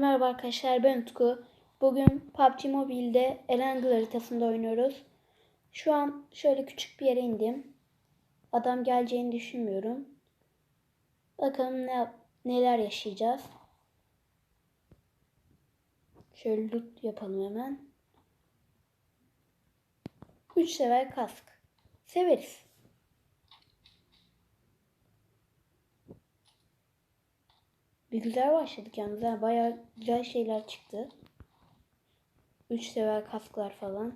Merhaba arkadaşlar ben Utku. Bugün PUBG Mobile'de Erangel haritasında oynuyoruz. Şu an şöyle küçük bir yere indim. Adam geleceğini düşünmüyorum. Bakalım ne neler yaşayacağız. Şöyle loot yapalım hemen. 3 sever kask. Severiz. Bir güzel başladık yalnız. Yani bayağı güzel şeyler çıktı. Üç sever kasklar falan.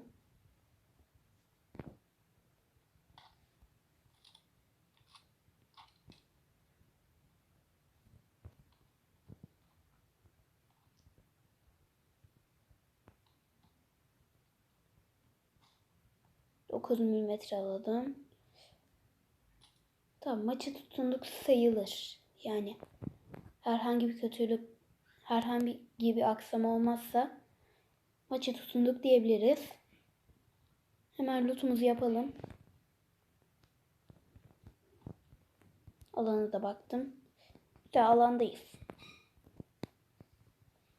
Dokuz milimetre aldım. Tamam maçı tutunduk sayılır. Yani herhangi bir kötülük, herhangi bir aksama olmazsa maçı tutunduk diyebiliriz. Hemen lootumuzu yapalım. Alana da baktım. İşte alandayız.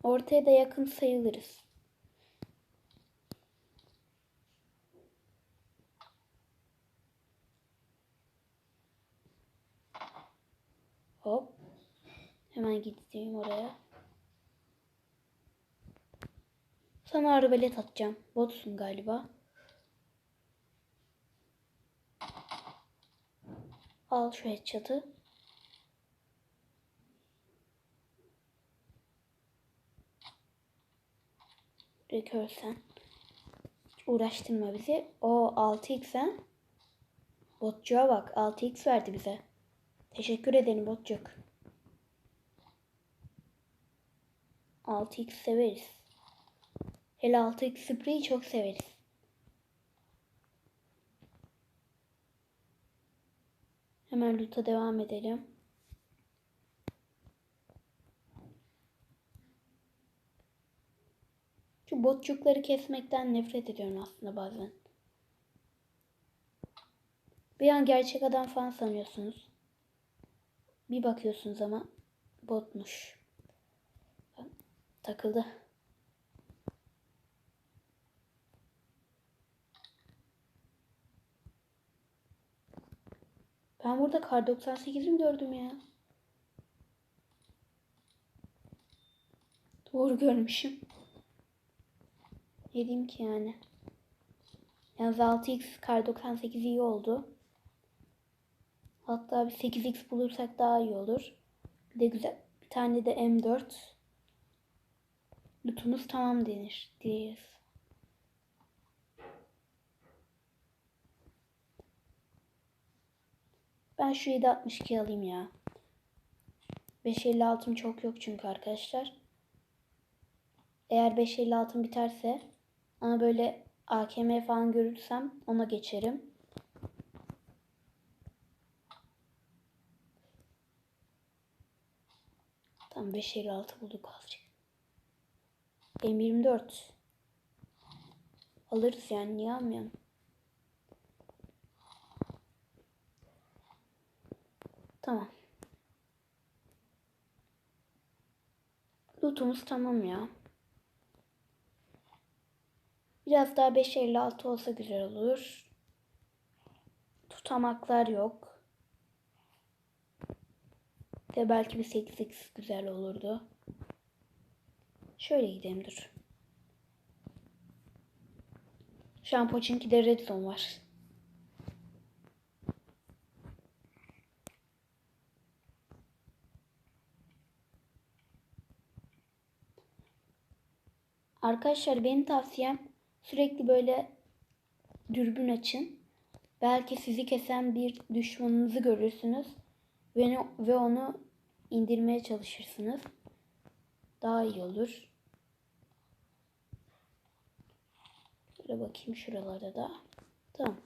Ortaya da yakın sayılırız. Hemen gideyim oraya. Sana arbalet atacağım. Botsun galiba. Al şu headshot'ı. Rekörsen. Uğraştırma bizi. O 6x ha. Botçuğa bak. 6x verdi bize. Teşekkür ederim botçuk. 6x severiz. Hele 6x spreyi çok severiz. Hemen loot'a devam edelim. Şu botçukları kesmekten nefret ediyorum aslında bazen. Bir an gerçek adam falan sanıyorsunuz. Bir bakıyorsunuz ama botmuş. Takıldı. Ben burada kar 98'i mi gördüm ya? Doğru görmüşüm. Diyeyim ki yani? Yalnız 6x kar 98 iyi oldu. Hatta bir 8x bulursak daha iyi olur. Bir de güzel bir tane de M4. Lootumuz tamam denir diyeceğiz. Ben şu 762 alayım ya. 556'm çok yok çünkü arkadaşlar. Eğer 556'm biterse ama böyle AKM falan görürsem ona geçerim. Tam 556 bulduk azıcık. M24. Alırız yani niye almayalım? Tamam. Lootumuz tamam ya. Biraz daha 556 olsa güzel olur. Tutamaklar yok. De belki bir 8x güzel olurdu. Şöyle gidelim dur. Şu an Pochinki'de red zone var. Arkadaşlar benim tavsiyem sürekli böyle dürbün açın. Belki sizi kesen bir düşmanınızı görürsünüz ve, ve onu indirmeye çalışırsınız. Daha iyi olur. Şöyle bakayım şuralarda da. Tamam.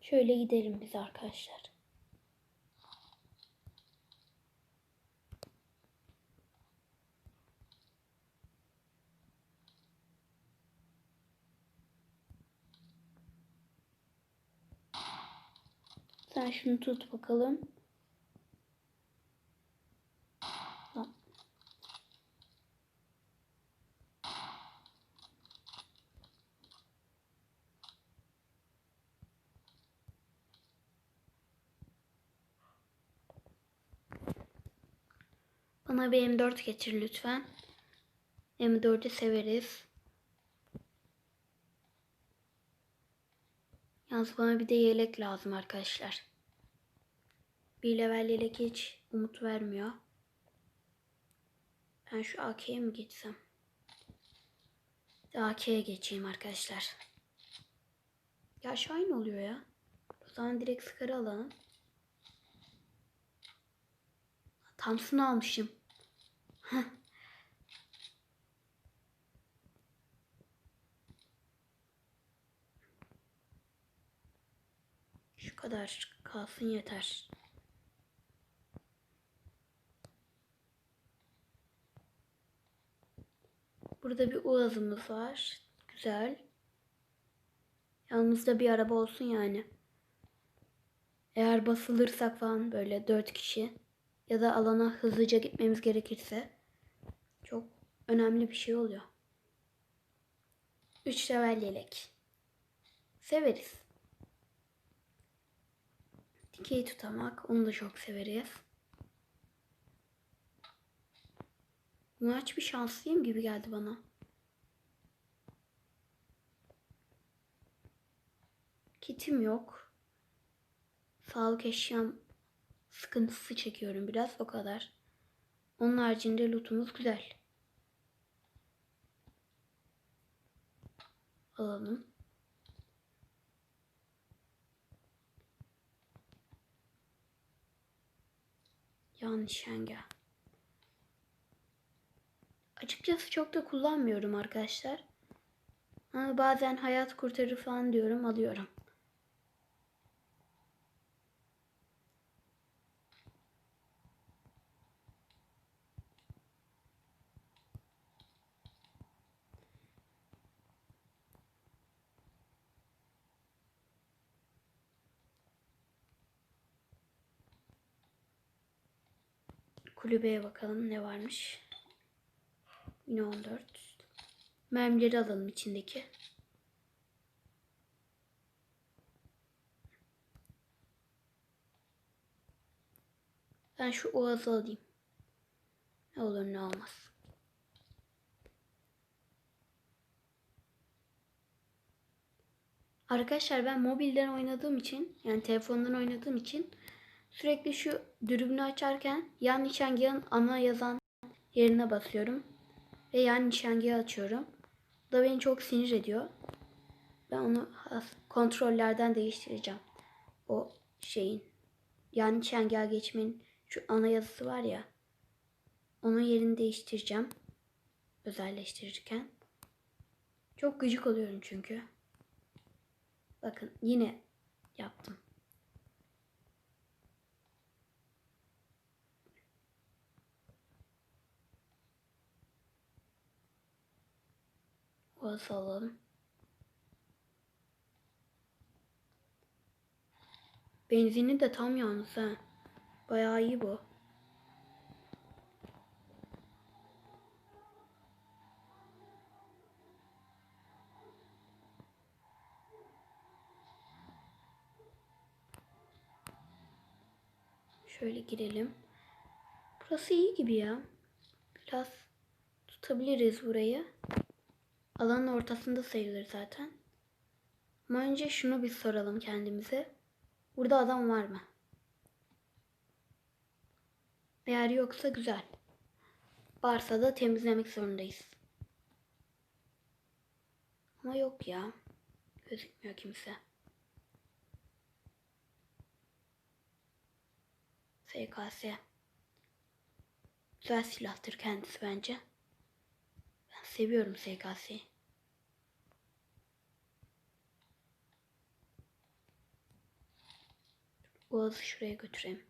Şöyle gidelim biz arkadaşlar. Sen şunu tut bakalım. Bana bir M4 getir lütfen. M4'ü severiz. Yalnız bana bir de yelek lazım arkadaşlar. Bir level yelek hiç umut vermiyor. Ben şu AK'ye mi geçsem? AK'ye geçeyim arkadaşlar. Ya Şahin oluyor ya. O zaman direkt sıkarı alalım. Thompson almışım. Heh. Kadar kalsın yeter. Burada bir uazımız var. Güzel. Yanımızda bir araba olsun yani. Eğer basılırsak falan böyle dört kişi ya da alana hızlıca gitmemiz gerekirse çok önemli bir şey oluyor. Üç level yelek. Severiz. Dikey tutamak onu da çok severiz. Bu maç bir şanslıyım gibi geldi bana. Kitim yok. Sağlık eşyam sıkıntısı çekiyorum biraz o kadar. Onun haricinde lootumuz güzel. Alalım. Yanlış yenge. Açıkçası çok da kullanmıyorum arkadaşlar. Ama bazen hayat kurtarır falan diyorum alıyorum. Kulübeye bakalım ne varmış. Yine 14. Mermileri alalım içindeki. Ben şu oğazı alayım. Ne olur ne olmaz. Arkadaşlar ben mobilden oynadığım için yani telefondan oynadığım için sürekli şu dürbünü açarken yan nişangahın ana yazan yerine basıyorum. Ve yan nişangahı açıyorum. Bu da beni çok sinir ediyor. Ben onu kontrollerden değiştireceğim. O şeyin yan nişangaha geçmenin şu ana yazısı var ya. Onun yerini değiştireceğim. Özelleştirirken. Çok gıcık oluyorum çünkü. Bakın yine yaptım. Basalım. Benzini de tam yalnız ha. Bayağı iyi bu. Şöyle girelim. Burası iyi gibi ya. Biraz tutabiliriz burayı. Alanın ortasında sayılır zaten. Ama önce şunu bir soralım kendimize. Burada adam var mı? Eğer yoksa güzel. Varsa da temizlemek zorundayız. Ama yok ya. Gözükmüyor kimse. SKS. Güzel silahtır kendisi bence. Seviyorum SKS'yi. Boğazı şuraya götüreyim.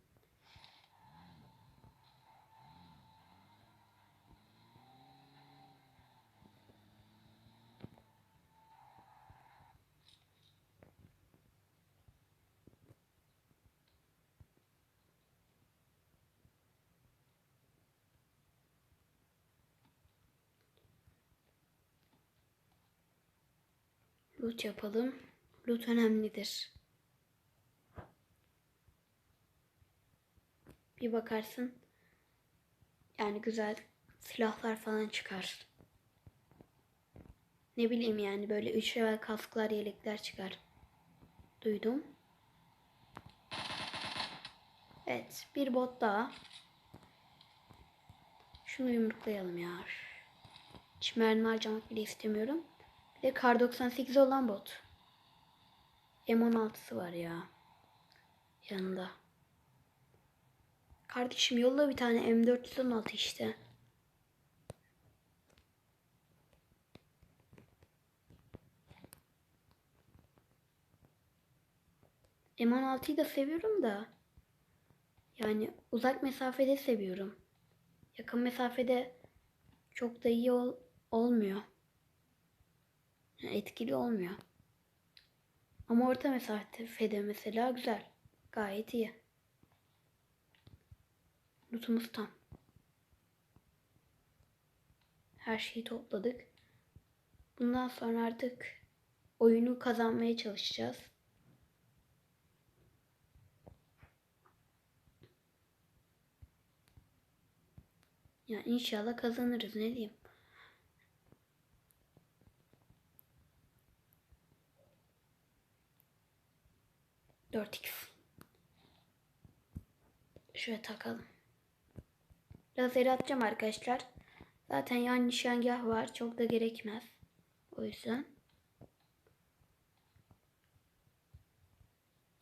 Loot yapalım. Loot önemlidir. Bir bakarsın. Yani güzel silahlar falan çıkar. Ne bileyim yani böyle üç level kasklar, yelekler çıkar. Duydum. Evet, bir bot daha. Şunu yumruklayalım ya. Hiç mermi harcamak bile istemiyorum. Bir de kar 98 olan bot. M16'sı var ya. Yanında. Kardeşim yolla bir tane M416 işte. M16'yı da seviyorum da. Yani uzak mesafede seviyorum. Yakın mesafede çok da iyi ol olmuyor. Yani etkili olmuyor. Ama orta mesafede mesela güzel. Gayet iyi. Lootumuz tam. Her şeyi topladık. Bundan sonra artık oyunu kazanmaya çalışacağız. Ya inşallah kazanırız ne diyeyim. Dört x. Şöyle takalım. Lazeri atacağım arkadaşlar. Zaten yan nişangah var. Çok da gerekmez. O yüzden.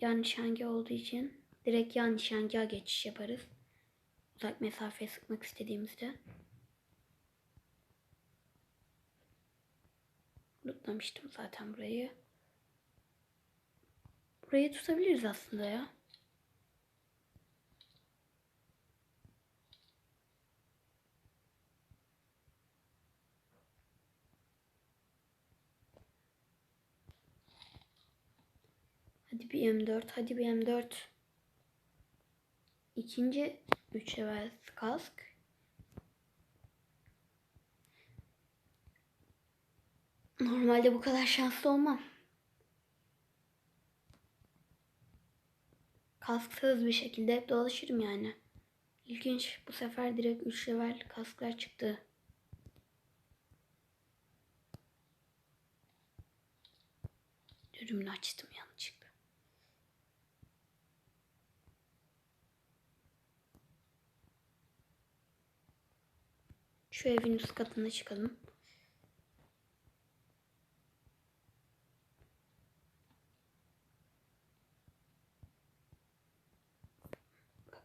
Yan nişangah olduğu için direkt yan nişangah geçiş yaparız. Uzak mesafeye sıkmak istediğimizde. Unutmamıştım zaten burayı. Burayı tutabiliriz aslında ya. Hadi bir M4, hadi bir M4. İkinci 3 level kask. Normalde bu kadar şanslı olmam. Kasksız bir şekilde hep dolaşırım yani. İlginç. Bu sefer direkt 3 level kasklar çıktı. Dürbünü açtım yanlışlıkla. Şu evin üst katına çıkalım.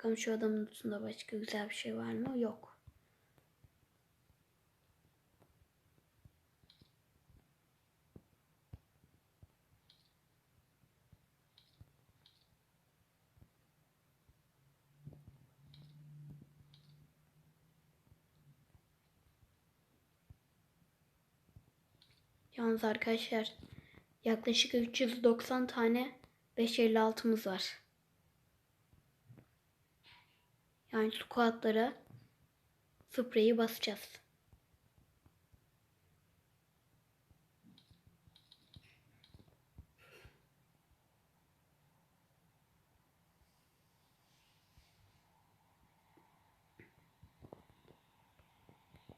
Bakalım şu adamın üstünde başka güzel bir şey var mı? Yok. Yalnız arkadaşlar yaklaşık 390 tane 556'mız var. Yani squatlara spreyi basacağız.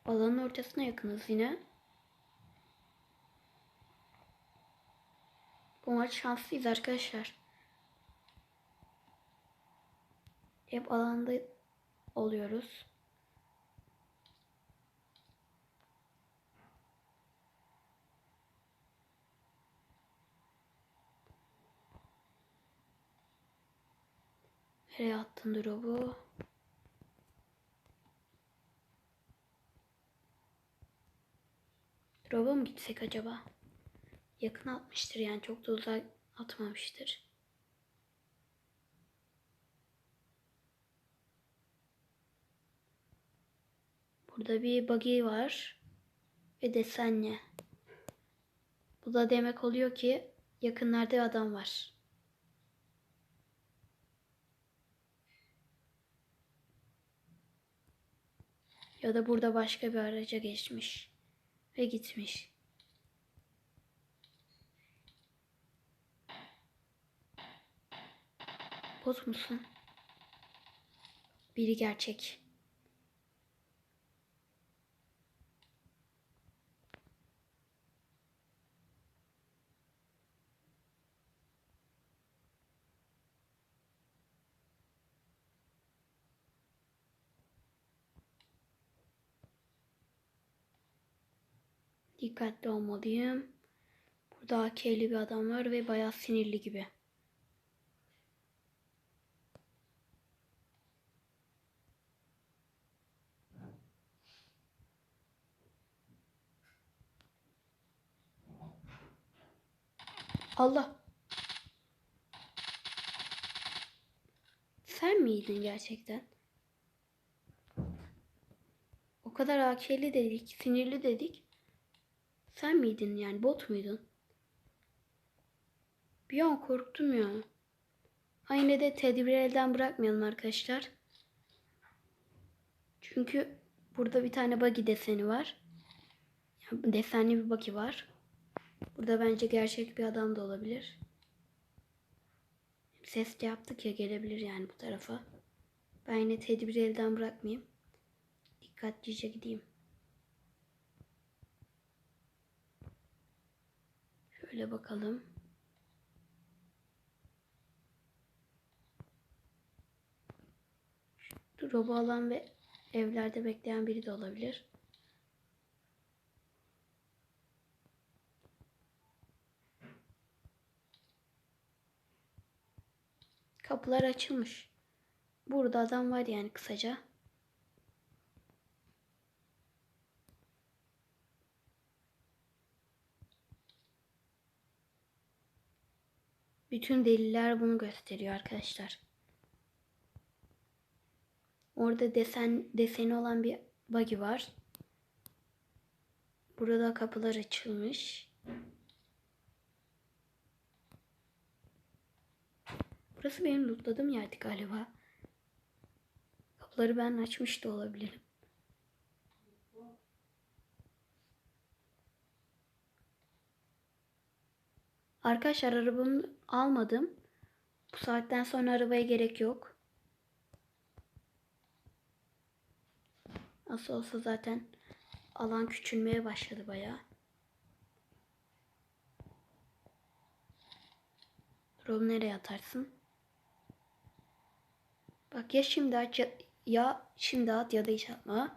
Alanın ortasına yakınız yine. Bu maç şanslıyız arkadaşlar. Hep alanda oluyoruz. Nereye attın drop'u? Drop'a mı gitsek acaba? Yakın atmıştır yani çok da uzak atmamıştır. Burada bir buggy var. Ve desenli. Bu da demek oluyor ki yakınlarda adam var. Ya da burada başka bir araca geçmiş ve gitmiş. Bot musun? Biri gerçek. Dikkatli olmalıyım. Burada AK'li bir adam var ve bayağı sinirli gibi. Allah. Sen miydin gerçekten? O kadar AK'li dedik, sinirli dedik. Sen miydin yani bot muydun? Bir an korktum ya. Ha yine de tedbiri elden bırakmayalım arkadaşlar. Çünkü burada bir tane buggy deseni var. Desenli bir buggy var. Burada bence gerçek bir adam da olabilir. Ses de yaptık ya gelebilir yani bu tarafa. Ben yine tedbiri elden bırakmayayım. Dikkatlice gideyim. Şöyle bakalım. Robo alan ve evlerde bekleyen biri de olabilir. Kapılar açılmış. Burada adam var yani kısaca. Bütün deliller bunu gösteriyor arkadaşlar. Orada desen deseni olan bir buggy var. Burada kapılar açılmış. Burası benim lootladığım yerdi galiba. Kapıları ben açmış da olabilirim. Arkadaşlar arabamı almadım. Bu saatten sonra arabaya gerek yok. Nasıl olsa zaten alan küçülmeye başladı bayağı. Rob nereye atarsın? Bak ya şimdi aç ya, ya şimdi at ya da hiç atma.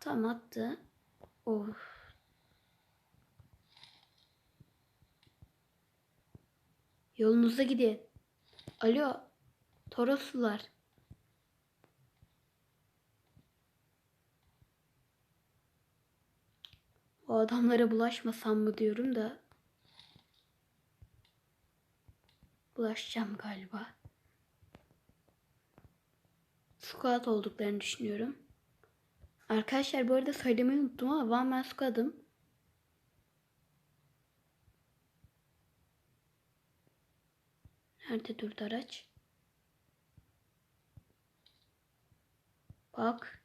Tam attı. Of. Yolunuza gidin. Alo. Toroslular. O adamlara bulaşmasam mı diyorum da. Bulaşacağım galiba. Squat olduklarını düşünüyorum. Arkadaşlar bu arada söylemeyi unuttum ama One Man. Nerede durdu araç? Bak.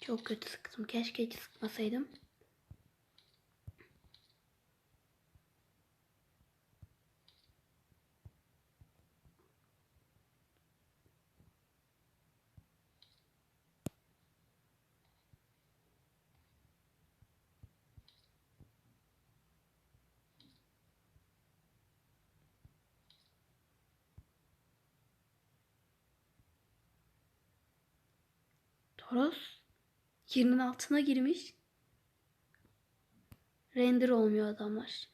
Çok kötü sıktım. Keşke hiç sıkmasaydım. Toros yerin altına girmiş. Render olmuyor adamlar.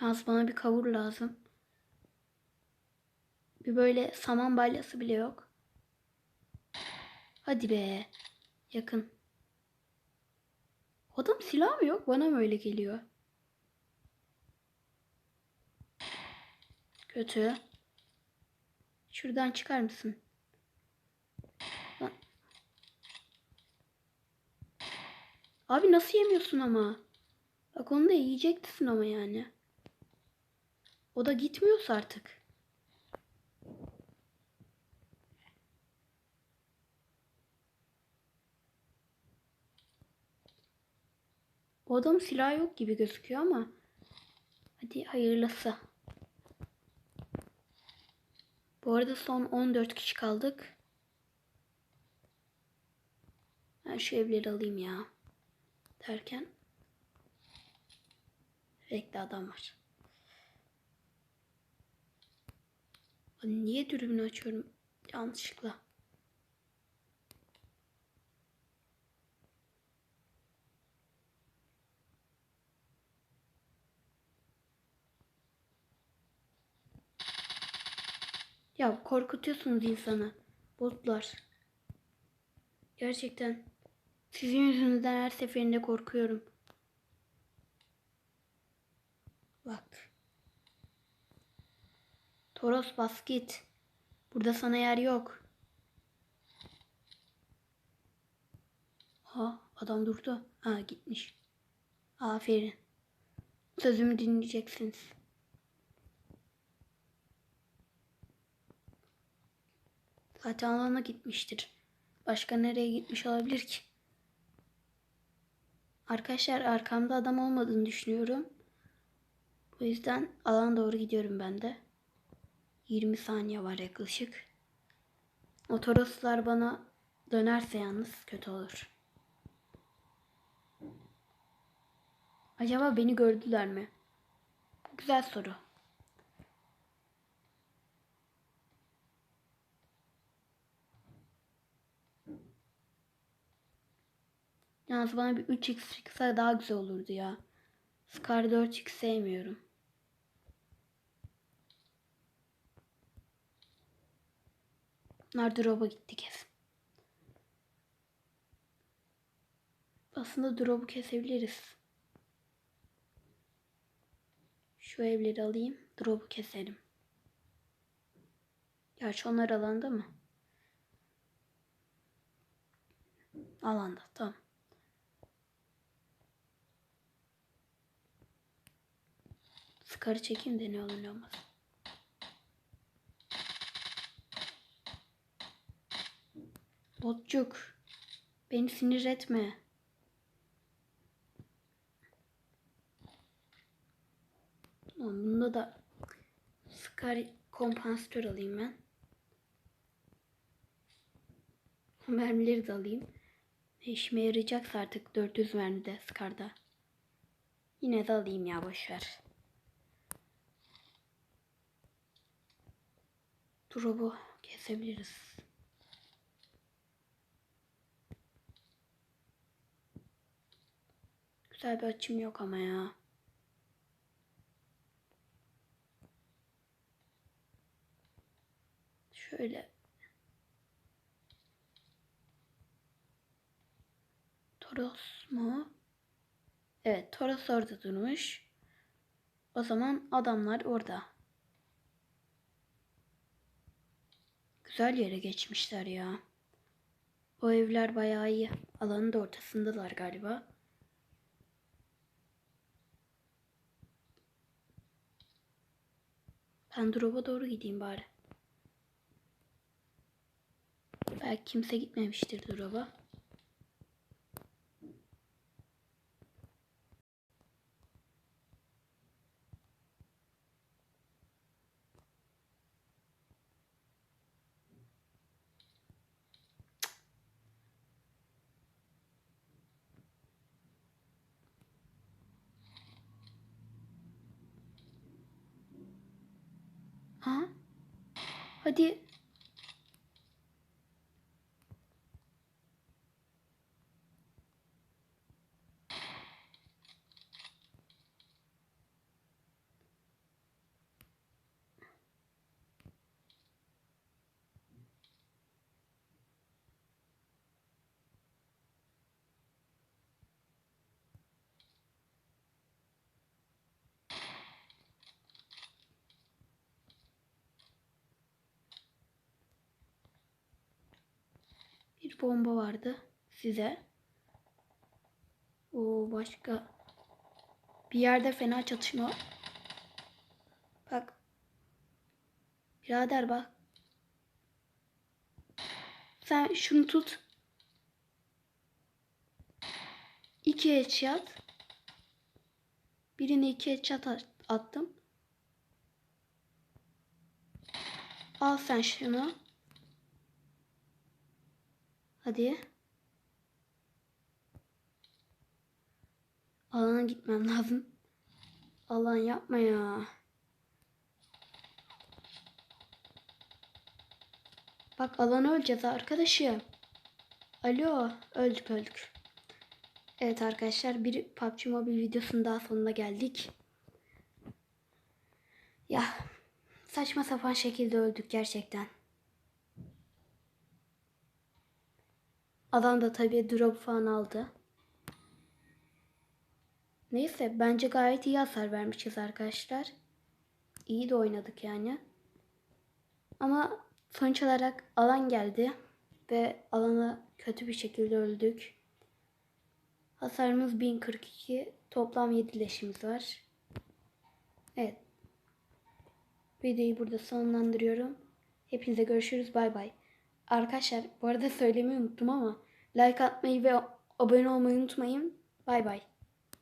Yalnız bana bir kavur lazım. Bir böyle saman balyası bile yok. Hadi be. Yakın. Adam silah mı yok? Bana mı öyle geliyor? Kötü. Şuradan çıkar mısın? Abi nasıl yemiyorsun ama? Bak onu da yiyeceksin ama yani. O da gitmiyorsa artık. O adam silah yok gibi gözüküyor ama. Hadi hayırlısı. Bu arada son 14 kişi kaldık. Ben şu evleri alayım ya. Derken. Bekle adam var. Niye dürbünü açıyorum yanlışlıkla? Ya korkutuyorsunuz insanı. Botlar. Gerçekten. Sizin yüzünüzden her seferinde korkuyorum. Bak. Toros bas git. Burada sana yer yok. Ha adam durdu. Ha gitmiş. Aferin. Sözümü dinleyeceksiniz. Zaten alana gitmiştir. Başka nereye gitmiş olabilir ki? Arkadaşlar arkamda adam olmadığını düşünüyorum. Bu yüzden alana doğru gidiyorum ben de. 20 saniye var yaklaşık. O toroslar bana dönerse yalnız kötü olur. Acaba beni gördüler mi? Güzel soru. Yalnız bana bir 3x çıksa daha güzel olurdu ya. Scar 4x sevmiyorum. Bunlar drop'a gitti kesin. Aslında drop'u kesebiliriz. Şu evleri alayım. Drop'u keselim. Gerçi onlar alanda mı? Alanda tamam. Scar'ı çekeyim de ne olur ne olmaz. Botçuk. Beni sinir etme. Tamam, bunda da Scar kompansatör alayım ben. Mermileri de alayım. Ne işime yarayacaksa artık 400 mermide Scar'da. Yine de alayım ya boşver. Drop'u kesebiliriz. Güzel bir açım yok ama ya. Şöyle. Toros mu? Evet, Toros orada durmuş. O zaman adamlar orada. Güzel yere geçmişler ya. O evler bayağı iyi. Alanın da ortasındalar galiba. Ben drop'a doğru gideyim bari. Belki kimse gitmemiştir drop'a. Ha? Hadi. 3 bomba vardı size. O başka bir yerde fena çatışma. Bak. Birader bak. Sen şunu tut. İki headshot. Birine iki headshot at- attım. Al sen şunu. Hadi. Alana gitmem lazım. Alan yapma ya. Bak alan öleceğiz arkadaşım. Alo öldük öldük. Evet arkadaşlar bir PUBG Mobile videosunun daha sonuna geldik. Ya saçma sapan şekilde öldük gerçekten. Adam da tabii drop falan aldı. Neyse bence gayet iyi hasar vermişiz arkadaşlar. İyi de oynadık yani. Ama sonuç olarak alan geldi ve alana kötü bir şekilde öldük. Hasarımız 1042. Toplam 7 leşimiz var. Evet. Videoyu burada sonlandırıyorum. Hepinize görüşürüz. Bay bay. Arkadaşlar bu arada söylemeyi unuttum ama like atmayı ve abone olmayı unutmayın. Bay bay.